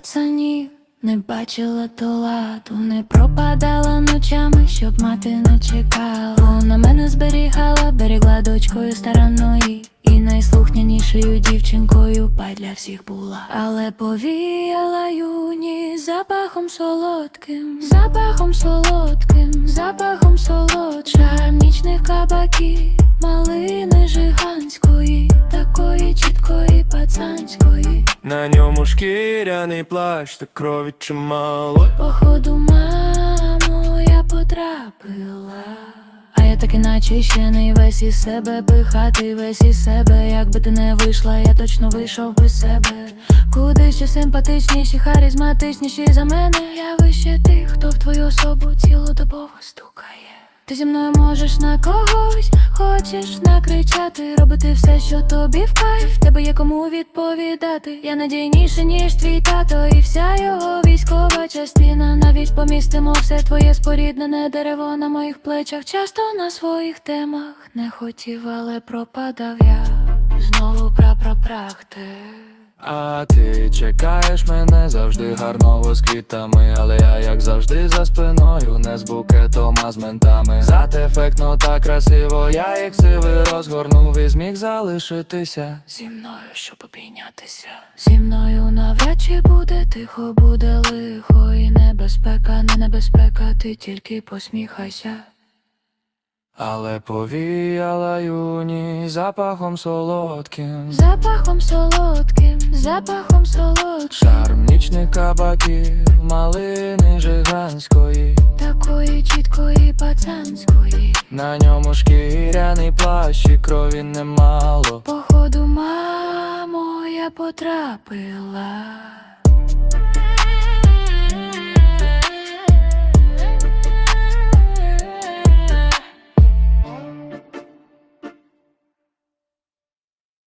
пацанів, не бачила то ладу, не пропадала ночами, щоб мати не чекала. Вона мене зберігала, берегла дочкою старанної. І найслухнянішою дівчинкою па для всіх була. Але повіяла юні запахом солодким, запахом солодким, запахом солодша нічних кабаків, малини жиганської, такої чіткої пацанської. На ньому шкіряний плащ, та крові чимало. Походу, мамо, я потрапила. А я так іначе ще не весь із себе пихати весь із себе. Якби ти не вийшла, я точно вийшов би себе. Куди ще симпатичніші, харизматичніші за мене. Я вище тих, хто в твою особу цілодобово стукає. Ти зі мною можеш на когось, хочеш накричати, робити все, що тобі в кайф. Тебе є кому відповідати. Я надійніше, ніж твій тато, і вся його військова частина. Навіть помістимо все твоє споріднене дерево на моїх плечах. Часто на своїх темах не хотів, але пропадав я. Знову прапрапрахти. А ти чекаєш мене завжди гарного з квітами, але я як завжди за спиною, не з букетом, а з ментами. Зат ефектно та красиво, я як сиви розгорнув і зміг залишитися. Зі мною, щоб обійнятися. Зі мною навряд чи буде тихо, буде лихо і небезпека, не небезпека, ти тільки посміхайся. Але повіяла юні запахом солодким. Запахом солодким, запахом солодшим, Шарм нічних кабаків, малини жиганської. такої чіткої пацанської. На ньому шкіряний плащ і крові немало. Походу, мамо, я потрапила.